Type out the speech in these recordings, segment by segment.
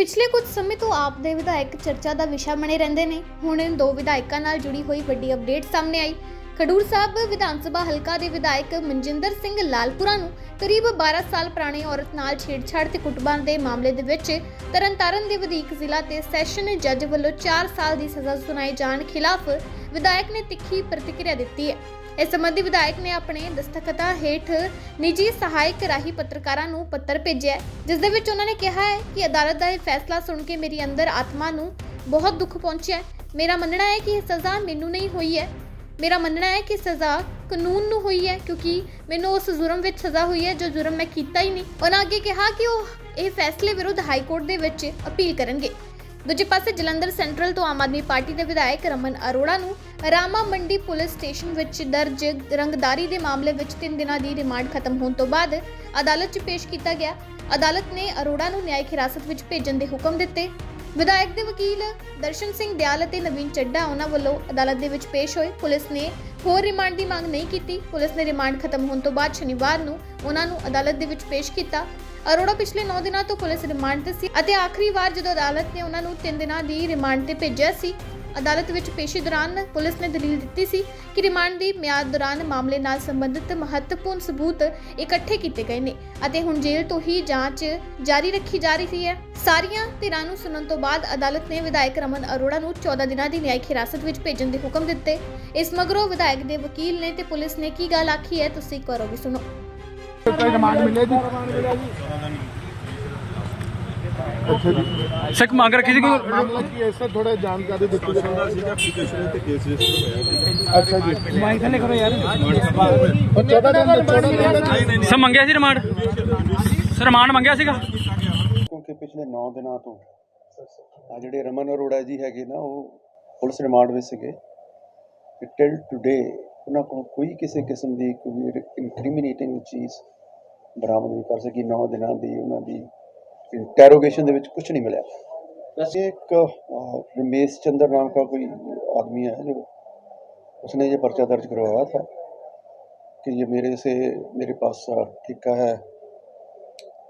ਪਿਛਲੇ ਕੁਝ ਸਮੇਂ ਤੋਂ ਆਪ ਦੇ ਵਿਧਾਇਕ ਚਰਚਾ ਦਾ ਵਿਸ਼ਾ ਬਣੇ ਰਹਿੰਦੇ ਨੇ। ਹੁਣ ਇਨ ਦੋ ਵਿਧਾਇਕਾਂ ਨਾਲ ਜੁੜੀ ਹੋਈ ਵੱਡੀ ਅਪਡੇਟ ਸਾਹਮਣੇ ਆਈ। ਖਡੂਰ ਸਾਹਿਬ ਵਿਧਾਨ ਸਭਾ ਹਲਕਾ ਦੇ ਵਿਧਾਇਕ ਮਨਜਿੰਦਰ ਸਿੰਘ ਲਾਲਪੁਰਾ ਨੂੰ ਕਰੀਬ 12 ਸਾਲ ਪੁਰਾਣੀ ਔਰਤ ਨਾਲ ਛੇੜਛਾੜ ਤੇ ਕੁੱਟਮਾਰ ਦੇ ਮਾਮਲੇ ਦੇ ਵਿੱਚ ਤਰਨਤਾਰਨ ਦੇ ਵਧੀਕ ਜ਼ਿਲ੍ਹਾ ਤੇ ਸੈਸ਼ਨ ਜੱਜ ਵੱਲੋਂ 4 ਸਾਲ ਦੀ ਸਜ਼ਾ ਸੁਣਾਏ ਜਾਣ ਖਿਲਾਫ ਵਿਧਾਇਕ ਨੇ ਤਿੱਖੀ ਪ੍ਰਤੀਕਿਰਿਆ ਦਿੱਤੀ ਹੈ। ਇਸ ਸੰਬੰਧੀ ਵਿਧਾਇਕ ਨੇ ਆਪਣੇ ਦਸਤਖਤਾਂ ਹੇਠ ਨਿੱਜੀ ਸਹਾਇਕ ਰਾਹੀਂ ਪੱਤਰਕਾਰਾਂ ਨੂੰ ਪੱਤਰ ਭੇਜਿਆ ਹੈ, ਜਿਸ ਦੇ ਵਿੱਚ ਉਹਨਾਂ ਨੇ ਕਿਹਾ ਹੈ ਕਿ ਅਦਾਲਤ ਦਾ ਇਹ ਫੈਸਲਾ ਸੁਣ ਕੇ ਮੇਰੀ ਅੰਦਰ ਆਤਮਾ ਨੂੰ ਬਹੁਤ ਦੁੱਖ ਪਹੁੰਚਿਆ ਹੈ। ਮੇਰਾ ਮੰਨਣਾ ਹੈ ਕਿ ਇਹ ਸਜ਼ਾ ਮੈਨੂੰ ਨਹੀਂ ਹੋਈ ਹੈ। ਮੇਰਾ ਮੰਨਣਾ ਹੈ ਕਿ ਸਜ਼ਾ ਕਾਨੂੰਨ ਨੂੰ ਹੋਈ ਹੈ ਕਿਉਂਕਿ ਮੈਨੂੰ ਉਸ ਜੁਰਮ ਵਿੱਚ ਸਜ਼ਾ ਹੋਈ ਹੈ ਜੋ ਜੁਰਮ ਮੈਂ ਕੀਤਾ ਹੀ ਨਹੀਂ। ਉਹਨਾਂ ਅੱਗੇ ਕਿਹਾ ਕਿ ਉਹ ਇਹ ਫੈਸਲੇ ਵਿਰੁੱਧ ਹਾਈ ਕੋਰਟ ਦੇ ਵਿੱਚ ਅਪੀਲ ਕਰਨਗੇ। ਦੂਜੇ ਪਾਸੇ ਜਲੰਧਰ ਸੈਂਟਰਲ ਤੋਂ ਆਮ ਆਦਮੀ ਪਾਰਟੀ ਦੇ ਵਿਧਾਇਕ ਰਮਨ ਅਰੋੜਾ ਨੂੰ ਰਾਮਾ ਮੰਡੀ ਪੁਲਿਸ ਸਟੇਸ਼ਨ ਵਿੱਚ ਦਰਜ ਰੰਗਦਾਰੀ ਦੇ ਮਾਮਲੇ ਵਿੱਚ 3 ਦਿਨਾਂ ਦੀ ਰਿਮਾਂਡ ਖਤਮ ਹੋਣ ਤੋਂ ਬਾਅਦ ਅਦਾਲਤ 'ਚ ਪੇਸ਼ ਕੀਤਾ ਗਿਆ। ਅਦਾਲਤ ਨੇ ਅਰੋੜਾ ਨੂੰ ਨਿਆਇਕ ਹਿਰਾਸਤ ਵਿੱਚ ਭੇਜਣ ਦੇ ਹੁਕਮ ਦਿੱਤੇ। ਵਿਧਾਇਕ ਦੇ ਵਕੀਲ ਦਰਸ਼ਨ ਸਿੰਘ ਦਿਆਲ ਅਤੇ ਨਵੀਨ ਚੱਡਾ ਉਹਨਾਂ ਵੱਲੋਂ ਅਦਾਲਤ ਦੇ ਵਿੱਚ ਪੇਸ਼ ਹੋਏ। ਪੁਲਿਸ ਨੇ ਹੋਰ ਰਿਮਾਂਡ ਦੀ ਮੰਗ ਨਹੀਂ ਕੀਤੀ। ਪੁਲਿਸ ਨੇ ਰਿਮਾਂਡ ਖਤਮ ਹੋਣ ਤੋਂ ਬਾਅਦ ਸ਼ਨੀਵਾਰ ਨੂੰ ਉਹਨਾਂ ਨੂੰ ਅਦਾਲਤ ਦੇ ਵਿੱਚ ਪੇਸ਼ ਕੀਤਾ। ਅਰੋੜਾ ਪਿਛਲੇ 9 ਦਿਨਾਂ ਤੋਂ ਪੁਲਿਸ ਰਿਮਾਂਡ ਤੇ ਸੀ ਅਤੇ ਆਖਰੀ ਵਾਰ ਜਦੋਂ ਅਦਾਲਤ ਨੇ ਉਹਨਾਂ ਨੂੰ 3 ਦਿਨਾਂ ਦੀ ਰਿਮਾਂਡ ਤੇ ਭੇਜਿਆ ਸੀ ਅਦਾਲਤ ਵਿੱਚ ਪੇਸ਼ੀ ਦੌਰਾਨ ਪੁਲਿਸ ਨੇ ਦਲੀਲ ਦਿੱਤੀ ਸੀ ਕਿ ਰਿਮਾਂਡ ਦੀ ਮਿਆਦ ਦੌਰਾਨ ਮਾਮਲੇ ਨਾਲ ਸੰਬੰਧਿਤ ਮਹੱਤਵਪੂਰਨ ਸਬੂਤ ਇਕੱਠੇ ਕੀਤੇ ਗਏ ਨੇ ਅਤੇ ਹੁਣ ਜੇਲ੍ਹ ਤੋਂ ਹੀ ਜਾਂਚ ਜਾਰੀ ਰੱਖੀ ਜਾ ਰਹੀ ਹੈ। ਸਾਰੀਆਂ ਧਿਰਾਂ ਨੂੰ ਸੁਣਨ ਤੋਂ ਬਾਅਦ ਅਦਾਲਤ ਨੇ ਵਿਧਾਇਕ ਰਮਨ ਅਰੋੜਾ ਨੂੰ 14 ਦਿਨਾਂ ਦੀ ਨਿਆਇਕ ਹਿਰਾਸਤ ਵਿੱਚ ਭੇਜਣ ਦੇ ਹੁਕਮ ਦਿੱਤੇ। ਇਸ ਮਗਰੋਂ ਵਿਧਾਇਕ ਦੇ ਵਕੀਲ ਨੇ ਤੇ ਪੁਲਿਸ ਨੇ ਕੀ ਗੱਲ ਆਖੀ ਹੈ, ਤੁਸੀਂ ਕਰੋ ਵੀ ਸੁਣੋ। ਰਿਮਾਂਡ ਮਿਲੇ ਜੀ? ਅੱਛਾ ਜੀ। ਸਿੱਖ ਮੰਗ ਰੱਖੀ ਸੀ ਕਿ ਮਾਮਲਾ ਕੀ ਹੈ? ਇਸ ਤੇ ਥੋੜਾ ਜਾਣਕਾਰੀ ਦਿੱਤੀ ਸੀਗਾ ਐਪਲੀਕੇਸ਼ਨ ਤੇ ਕੇਸ ਰਜਿਸਟਰ ਹੋਇਆ ਸੀ। ਅੱਛਾ ਜੀ। ਮਾਈਕ ਥੱਲੇ ਕਰੋ ਯਾਰ। ਉਹ 14 ਦਿਨ ਦੇ 14 ਦਿਨ ਦੇ ਸਰ ਮੰਗਿਆ ਸੀ ਰਿਮਾਂਡ? ਸਰ ਰਿਮਾਂਡ ਮੰਗਿਆ ਸੀਗਾ? ਕਿਉਂਕਿ ਪਿਛਲੇ 9 ਦਿਨਾਂ ਤੋਂ ਆ ਜਿਹੜੇ ਰਮਨ ਅਰੋੜਾ ਜੀ ਹੈਗੇ ਨਾ ਉਹ ਪੁਲਿਸ ਰਿਮਾਂਡ ਵਿੱਚ ਸੀਗੇ। ਟਿਲ ਟੁਡੇ ਉਹਨਾਂ ਕੋਲ ਕੋਈ ਕਿਸੇ ਕਿਸਮ ਦੀ ਕੋਈ ਇਨਕ੍ਰਿਮੀਨੇਟਿੰਗ ਚੀਜ਼ ਬਰਾਮਦ ਨਹੀਂ ਕਰ ਸਕੀ। 9 ਦਿਨਾਂ ਦੀ ਉਹਨਾਂ ਦੀ ਇੰਟਰੋਗੇਸ਼ਨ ਦੇ ਵਿੱਚ ਕੁਝ नहीं मिला वैसे एक अ, रमेश चंद्र नाम का कोई आदमी है जो उसने ये पर्चा दर्ज करवाया था कि ये मेरे से मेरे पास अ, ठेका है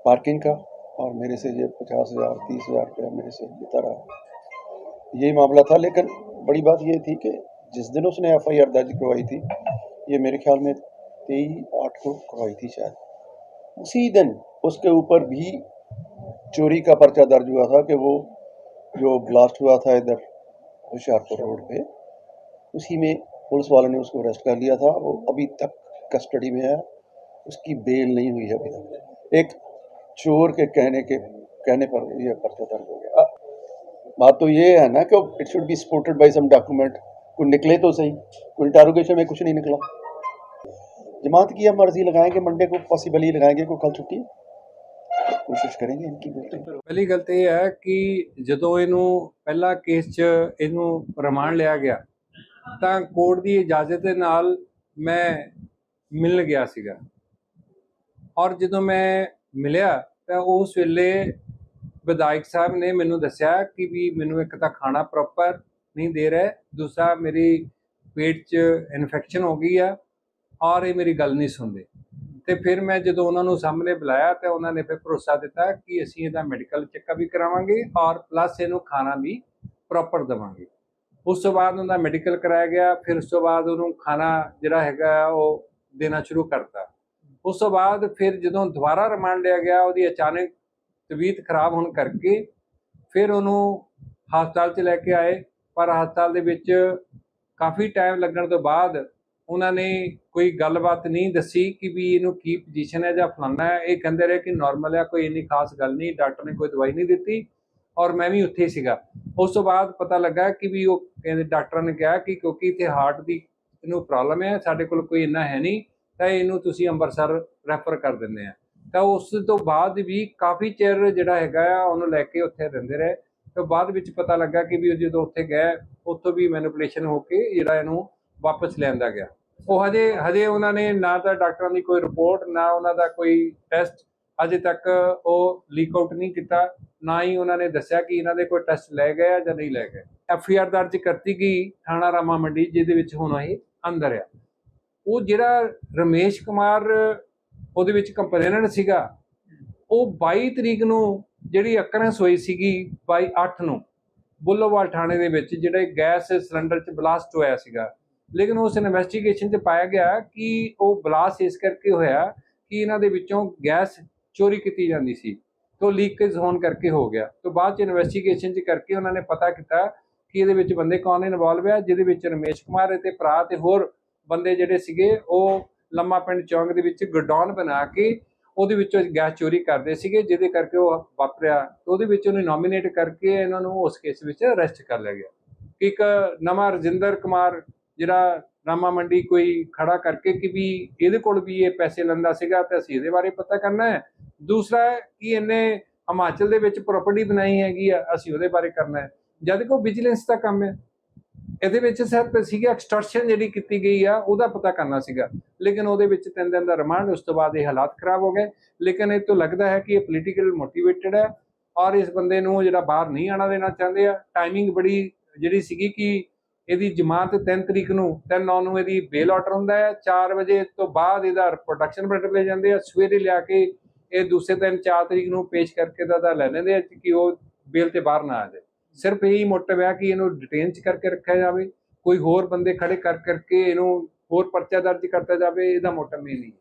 पार्किंग का और मेरे से ये पचास हज़ार तीस हज़ार रुपया मेरे से लेता रहा यही मामला था लेकिन बड़ी बात ये थी कि जिस दिन उसने एफ आई आर दर्ज करवाई थी ये मेरे ख्याल में तेईस आठ को करवाई थी शायद उसी दिन उसके ऊपर भी चोरी का पर्चा दर्ज हुआ था कि वो जो ब्लास्ट हुआ था इधर होशियारपुर रोड पे उसी में पुलिस वालों ने उसको अरेस्ट कर लिया था। वो अभी तक कस्टडी में है। उसकी बेल नहीं हुई है अभी तक। एक चोर के कहने के कहने पर यह पर्चा दर्ज हो गया। बात तो ये है ना कि it should be supported by some document कोई निकले तो सही। कोई इंटारोगेशन में कुछ नहीं निकला। जमात की हम अर्जी लगाएँगे मंडे को पॉसिबल ही लगाएँगे कोई कल छुट्टी है कोशिश करेंगे इनकी बेटे ਪਹਿਲੀ ਗੱਲ ਤੇ ਇਹ ਹੈ ਕਿ ਜਦੋਂ ਇਹਨੂੰ ਪਹਿਲਾ ਕੇਸ 'ਚ ਇਹਨੂੰ ਰਿਮਾਂਡ ਲਿਆ ਗਿਆ ਤਾਂ ਕੋਰਟ ਦੀ ਇਜਾਜ਼ਤ ਦੇ ਨਾਲ ਮੈਂ ਮਿਲਣ ਗਿਆ ਸੀਗਾ ਔਰ ਜਦੋਂ ਮੈਂ ਮਿਲਿਆ ਤਾਂ ਉਸ ਵੇਲੇ ਵਿਧਾਇਕ ਸਾਹਿਬ ਨੇ ਮੈਨੂੰ ਦੱਸਿਆ ਕਿ ਵੀ ਮੈਨੂੰ ਇੱਕ ਤਾਂ ਖਾਣਾ ਪ੍ਰੋਪਰ ਨਹੀਂ ਦੇ ਰਿਹਾ ਦੂਸਰਾ ਮੇਰੀ ਪੇਟ 'ਚ ਇਨਫੈਕਸ਼ਨ ਹੋ ਗਈ ਆ ਔਰ ਇਹ ਮੇਰੀ ਗੱਲ ਨਹੀਂ ਸੁਣਦੇ ਤੇ ਫਿਰ ਮੈਂ ਜਦੋਂ ਉਹਨਾਂ ਨੂੰ ਸਾਹਮਣੇ ਬੁਲਾਇਆ ਤੇ ਉਹਨਾਂ ਨੇ ਫਿਰ ਭਰੋਸਾ ਦਿੱਤਾ ਕਿ ਅਸੀਂ ਇਹਦਾ ਮੈਡੀਕਲ ਚੈੱਕਅਪ ਵੀ ਕਰਾਵਾਂਗੇ ਔਰ ਪਲੱਸ ਇਹਨੂੰ ਖਾਣਾ ਵੀ ਪ੍ਰੋਪਰ ਦੇਵਾਂਗੇ। ਉਸ ਤੋਂ ਬਾਅਦ ਉਹਦਾ ਮੈਡੀਕਲ ਕਰਾਇਆ ਗਿਆ, ਫਿਰ ਉਸ ਤੋਂ ਬਾਅਦ ਉਹਨੂੰ ਖਾਣਾ ਜਿਹੜਾ ਹੈਗਾ ਉਹ ਦੇਣਾ ਸ਼ੁਰੂ ਕਰਤਾ। ਉਸ ਤੋਂ ਬਾਅਦ ਫਿਰ ਜਦੋਂ ਦੁਬਾਰਾ ਰਿਮਾਂਡ ਲਿਆ ਗਿਆ, ਉਹਦੀ ਅਚਾਨਕ ਤਬੀਅਤ ਖਰਾਬ ਹੋਣ ਕਰਕੇ ਫਿਰ ਉਹਨੂੰ ਹਸਪਤਾਲ 'ਚ ਲੈ ਕੇ ਆਏ। ਪਰ ਹਸਪਤਾਲ ਦੇ ਵਿੱਚ ਕਾਫੀ ਟਾਈਮ ਲੱਗਣ ਤੋਂ ਬਾਅਦ ਉਹਨਾਂ ਨੇ ਕੋਈ ਗੱਲਬਾਤ ਨਹੀਂ ਦੱਸੀ ਕਿ ਵੀ ਇਹਨੂੰ ਕੀ ਪੋਜੀਸ਼ਨ ਹੈ ਜਾਂ ਫਲਾਨਾ ਹੈ। ਇਹ ਕਹਿੰਦੇ ਰਹੇ ਕਿ ਨਾਰਮਲ ਹੈ, ਕੋਈ ਇੰਨੀ ਖਾਸ ਗੱਲ ਨਹੀਂ ਡਾਕਟਰ ਨੇ ਕੋਈ ਦਵਾਈ ਨਹੀਂ ਦਿੱਤੀ ਔਰ ਮੈਂ ਵੀ ਉੱਥੇ ਹੀ ਸੀਗਾ। ਉਸ ਤੋਂ ਬਾਅਦ ਪਤਾ ਲੱਗਾ ਕਿ ਵੀ ਉਹ ਕਹਿੰਦੇ ਡਾਕਟਰਾਂ ਨੇ ਕਿਹਾ ਕਿ ਕਿਉਂਕਿ ਇੱਥੇ ਹਾਰਟ ਦੀ ਇਹਨੂੰ ਪ੍ਰੋਬਲਮ ਹੈ, ਸਾਡੇ ਕੋਲ ਕੋਈ ਇੰਨਾ ਹੈ ਨਹੀਂ, ਤਾਂ ਇਹਨੂੰ ਤੁਸੀਂ ਅੰਮ੍ਰਿਤਸਰ ਰੈਫਰ ਕਰ ਦਿੰਦੇ ਆ। ਤਾਂ ਉਸ ਤੋਂ ਬਾਅਦ ਵੀ ਕਾਫੀ ਚਿਰ ਜਿਹੜਾ ਹੈਗਾ ਆ, ਉਹਨੂੰ ਲੈ ਕੇ ਉੱਥੇ ਰਹਿੰਦੇ ਰਹੇ। ਤੇ ਬਾਅਦ ਵਿੱਚ ਪਤਾ ਲੱਗਾ ਕਿ ਵੀ ਉਹ ਜਦੋਂ ਉੱਥੇ ਗਏ, ਉੱਥੋਂ ਵੀ ਮੈਨੀਪੂਲੇਸ਼ਨ ਹੋ ਕੇ ਜਿਹੜਾ ਇਹਨੂੰ ਵਾਪਸ ਲਿਆਂਦਾ ਗਿਆ। ਉਹ ਹਜੇ ਹਜੇ ਉਹਨਾਂ ਨੇ ਨਾ ਤਾਂ ਡਾਕਟਰਾਂ ਦੀ ਕੋਈ ਰਿਪੋਰਟ, ਨਾ ਉਹਨਾਂ ਦਾ ਕੋਈ ਟੈਸਟ ਅਜੇ ਤੱਕ ਉਹ ਲੀਕ ਆਊਟ ਨਹੀਂ ਕੀਤਾ, ਨਾ ਹੀ ਉਹਨਾਂ ਨੇ ਦੱਸਿਆ ਕਿ ਇਹਨਾਂ ਦੇ ਕੋਈ ਟੈਸਟ ਲੈ ਗਏ ਆ ਜਾਂ ਨਹੀਂ ਲੈ ਗਏ। ਐਫ ਆਈ ਆਰ ਦਰਜ ਕਰਤੀ ਗਈ ਥਾਣਾ ਰਾਮਾ ਮੰਡੀ, ਜਿਹਦੇ ਵਿੱਚ ਹੁਣ ਇਹ ਅੰਦਰ ਆ। ਉਹ ਜਿਹੜਾ ਰਮੇਸ਼ ਕੁਮਾਰ, ਉਹਦੇ ਵਿੱਚ ਕੰਪਲੇਨੈਂਟ ਸੀਗਾ, ਉਹ 22 ਤਰੀਕ ਨੂੰ ਜਿਹੜੀ ਅਕਰੈਂਸ ਹੋਈ ਸੀਗੀ 22 8 ਨੂੰ, ਬੁੱਲੋਵਾਲ ਥਾਣੇ ਦੇ ਵਿੱਚ, ਜਿਹੜੇ ਗੈਸ ਸਿਲੰਡਰ 'ਚ ਬਲਾਸਟ ਹੋਇਆ ਸੀਗਾ ਲੇਕਿਨ ਉਸ ਇਨਵੈਸਟੀਗੇਸ਼ਨ 'ਚ ਪਾਇਆ ਗਿਆ ਕਿ ਉਹ ਬਲਾਸ ਇਸ ਕਰਕੇ ਹੋਇਆ ਕਿ ਇਹਨਾਂ ਦੇ ਵਿੱਚੋਂ ਗੈਸ ਚੋਰੀ ਕੀਤੀ ਜਾਂਦੀ ਸੀ ਤੋਂ ਲੀਕੇਜ ਹੋਣ ਕਰਕੇ ਹੋ ਗਿਆ। ਤੋਂ ਬਾਅਦ 'ਚ ਇਨਵੈਸਟੀਗੇਸ਼ਨ 'ਚ ਕਰਕੇ ਉਹਨਾਂ ਨੇ ਪਤਾ ਕੀਤਾ ਕਿ ਇਹਦੇ ਵਿੱਚ ਬੰਦੇ ਕੌਣ ਇਨਵੋਲਵ ਹੈ ਜਿਹਦੇ ਵਿੱਚ ਰਮੇਸ਼ ਕੁਮਾਰ ਤੇ ਭਰਾ ਤੇ ਹੋਰ ਬੰਦੇ ਜਿਹੜੇ ਸੀਗੇ, ਉਹ ਲੰਮਾ ਪਿੰਡ ਚੌਂਕ ਦੇ ਵਿੱਚ ਗੋਡਾਊਨ ਬਣਾ ਕੇ ਉਹਦੇ ਵਿੱਚੋਂ ਗੈਸ ਚੋਰੀ ਕਰਦੇ ਸੀਗੇ, ਜਿਹਦੇ ਕਰਕੇ ਉਹ ਵਾਪਰਿਆ। ਉਹਦੇ ਵਿੱਚ ਉਹਨੂੰ ਨੋਮੀਨੇਟ ਕਰਕੇ ਇਹਨਾਂ ਨੂੰ ਉਸ ਕੇਸ ਵਿੱਚ ਅਰੈਸਟ ਕਰ ਲਿਆ ਗਿਆ। ਇੱਕ ਨਵਾਂ ਰਜਿੰਦਰ ਕੁਮਾਰ ਜਿਹੜਾ ਰਾਮਾ ਮੰਡੀ ਕੋਈ ਖੜਾ ਕਰਕੇ ਕਿ ਵੀ ਇਹਦੇ ਕੋਲ ਵੀ ਇਹ ਪੈਸੇ ਲੈਂਦਾ ਸੀਗਾ ਤੇ ਅਸੀਂ ਇਹਦੇ ਬਾਰੇ ਪਤਾ ਕਰਨਾ ਹੈ। ਦੂਸਰਾ ਕਿ ਇਹਨੇ ਹਿਮਾਚਲ ਦੇ ਵਿੱਚ ਪ੍ਰਾਪਰਟੀ ਬਣਾਈ ਹੈਗੀ ਆ, ਅਸੀਂ ਉਹਦੇ ਬਾਰੇ ਕਰਨਾ ਹੈ। ਜਦ ਕਿ ਉਹ ਵਿਜੀਲੈਂਸ ਦਾ ਕੰਮ ਹੈ। ਇਹਦੇ ਵਿੱਚ ਸਿਰਫ ਸੀਗਾ ਐਕਸਟਰਸ਼ਨ ਜਿਹੜੀ ਕੀਤੀ ਗਈ ਆ, ਉਹਦਾ ਪਤਾ ਕਰਨਾ ਸੀਗਾ। ਲੇਕਿਨ ਉਹਦੇ ਵਿੱਚ ਤਿੰਨ ਦਿਨ ਦਾ ਰਿਮਾਂਡ, ਉਸ ਤੋਂ ਬਾਅਦ ਇਹ ਹਾਲਾਤ ਖਰਾਬ ਹੋ ਗਏ। ਲੇਕਿਨ ਇਹ ਤੋਂ ਲੱਗਦਾ ਹੈ ਕਿ ਇਹ ਪੋਲੀਟੀਕਲ ਮੋਟੀਵੇਟਡ ਹੈ ਔਰ ਇਸ ਬੰਦੇ ਨੂੰ ਜਿਹੜਾ ਬਾਹਰ ਨਹੀਂ ਆਣਾ ਦੇਣਾ ਚਾਹੁੰਦੇ ਆ। ਟਾਈਮਿੰਗ ਬੜੀ ਜਿਹੜੀ ਸੀਗੀ ਕਿ ਇਹਦੀ ਜ਼ਮਾਨਤ 3 ਤਰੀਕ ਨੂੰ 3 9 ਨੂੰ ਇਹਦੀ ਬੇਲ ਆਰਡਰ ਹੁੰਦਾ ਹੈ। 4 ਵਜੇ ਤੋਂ ਬਾਅਦ ਇਹਦਾ ਪ੍ਰੋਡਕਸ਼ਨ ਬਰਡਰ ਲੈ ਜਾਂਦੇ ਆ। ਸਵੇਰੇ ਲਿਆ ਕੇ ਇਹ ਦੂਸਰੇ ਦਿਨ 4 ਤਰੀਕ ਨੂੰ ਪੇਸ਼ ਕਰਕੇ ਦਾ ਦਾ ਲੈ ਲੈਂਦੇ ਆ ਕਿ ਉਹ ਬੇਲ ਤੇ ਬਾਹਰ ਨਾ ਆ ਜਾਵੇ ਸਿਰਫ ਇਹੀ ਮੋਟਿਵ ਹੈ ਕਿ ਇਹਨੂੰ ਡਿਟੇਨ ਚ ਕਰਕੇ ਰੱਖਿਆ ਜਾਵੇ। ਕੋਈ ਹੋਰ ਬੰਦੇ ਖੜੇ ਕਰ ਕਰਕੇ ਇਹਨੂੰ ਹੋਰ ਪਰਚਾ ਦਰਜ ਕਰਤਾ ਜਾਵੇ, ਇਹਦਾ ਮੋਟਿਵ ਇਹ ਨਹੀਂ ਹੈ।